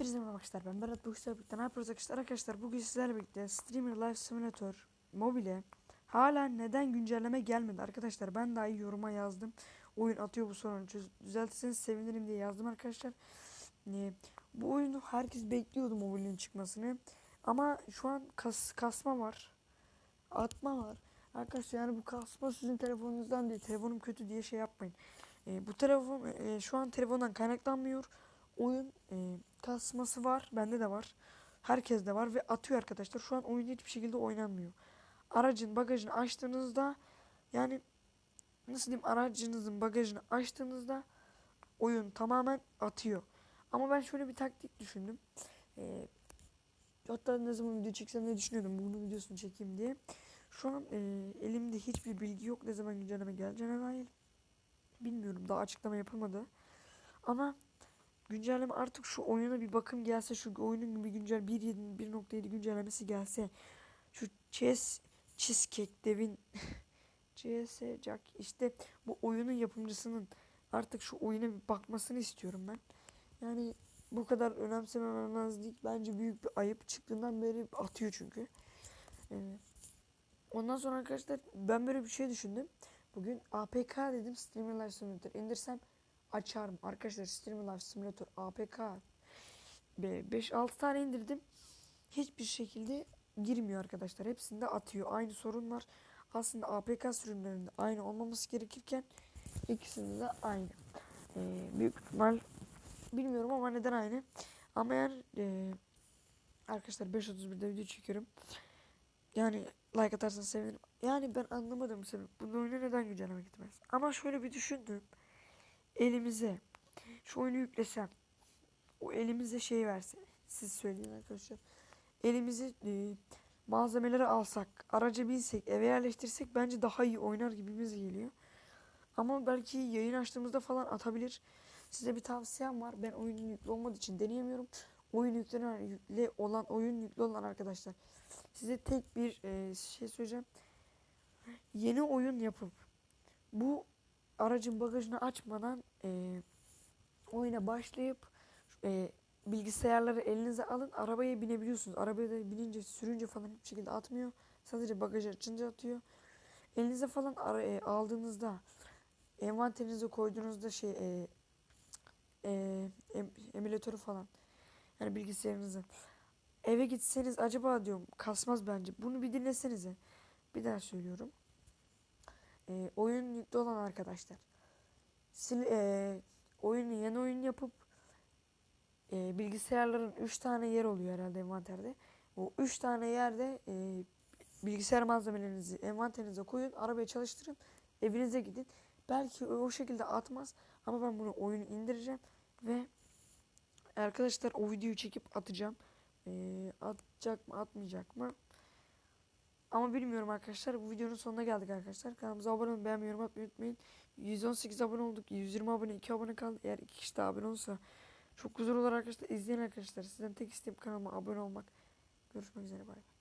Hepinize merhaba arkadaşlar ben Berat. Bu sizlerle birlikte ne yapıyoruz arkadaşlar? Arkadaşlar bugün sizlerle birlikte Streamer Live Simulator mobile hala neden güncelleme gelmedi? Arkadaşlar ben dahi yoruma yazdım. Oyun atıyor bu sorunu çöz- düzeltirseniz sevinirim diye yazdım arkadaşlar. Ee, bu oyunu herkes bekliyordu mobilin çıkmasını. Ama şu an kas, kasma var atma var. Arkadaşlar yani bu kasma sizin telefonunuzdan değil telefonum kötü diye şey yapmayın. Ee, bu telefon e, şu an telefondan kaynaklanmıyor oyun e, kasması var. Bende de var. Herkes de var ve atıyor arkadaşlar. Şu an oyun hiçbir şekilde oynanmıyor. Aracın bagajını açtığınızda yani nasıl diyeyim aracınızın bagajını açtığınızda oyun tamamen atıyor. Ama ben şöyle bir taktik düşündüm. E, hatta ne zaman video çeksem ne düşünüyordum bunun videosunu çekeyim diye. Şu an e, elimde hiçbir bilgi yok ne zaman güncelleme geleceğine dair. Bilmiyorum daha açıklama yapılmadı. Ama güncelleme artık şu oyuna bir bakım gelse şu oyunun bir güncel 1.7 1.7 güncellemesi gelse şu Chess Cheesecake Dev'in CS Jack işte bu oyunun yapımcısının artık şu oyuna bir bakmasını istiyorum ben. Yani bu kadar önemsememezlik bence büyük bir ayıp. Çıktığından beri atıyor çünkü. Ondan sonra arkadaşlar ben böyle bir şey düşündüm. Bugün APK dedim Streamer Live Simulator indirsem açarım. Arkadaşlar Streamer Live Simulator APK 5-6 tane indirdim. Hiçbir şekilde girmiyor arkadaşlar. Hepsinde atıyor. Aynı sorun var. Aslında APK sürümlerinde aynı olmaması gerekirken ikisinde de aynı. Ee, büyük ihtimal bilmiyorum ama neden aynı. Ama yani e, arkadaşlar 5.31'de video çekiyorum. Yani like atarsanız sevinirim. Yani ben anlamadım sebep. Bu oyuna neden güncelleme gitmez? Ama şöyle bir düşündüm elimize. Şu oyunu yüklesem o elimize şey verse siz söyleyin arkadaşlar. Elimize e, malzemeleri alsak araca binsek eve yerleştirsek bence daha iyi oynar gibimiz geliyor. Ama belki yayın açtığımızda falan atabilir. Size bir tavsiyem var. Ben oyunun yüklü olmadığı için deneyemiyorum. Oyun yüklü olan oyun yüklü olan arkadaşlar. Size tek bir e, şey söyleyeceğim. Yeni oyun yapıp bu aracın bagajını açmadan e, oyuna başlayıp e, bilgisayarları elinize alın arabaya binebiliyorsunuz. Arabaya da binince sürünce falan hiçbir şekilde atmıyor. Sadece bagajı açınca atıyor. Elinize falan ara, e, aldığınızda envanterinize koyduğunuzda şey e, e, em, emülatörü falan yani bilgisayarınızı eve gitseniz acaba diyorum kasmaz bence. Bunu bir dinlesenize. Bir daha söylüyorum e, oyun yüklü olan arkadaşlar sil, e, oyunu yeni oyun yapıp e, bilgisayarların 3 tane yer oluyor herhalde envanterde. O 3 tane yerde e, bilgisayar malzemelerinizi envanterinize koyun, arabaya çalıştırın, evinize gidin. Belki o, şekilde atmaz ama ben bunu oyunu indireceğim ve arkadaşlar o videoyu çekip atacağım. E, atacak mı atmayacak mı? Ama bilmiyorum arkadaşlar. Bu videonun sonuna geldik arkadaşlar. Kanalımıza abone olmayı, beğenmeyi, yorum atmayı unutmayın. 118 abone olduk. 120 abone, 2 abone kaldı. Eğer 2 kişi de abone olsa çok güzel olur arkadaşlar. İzleyin arkadaşlar. Sizden tek isteğim kanalıma abone olmak. Görüşmek üzere. Bay bay.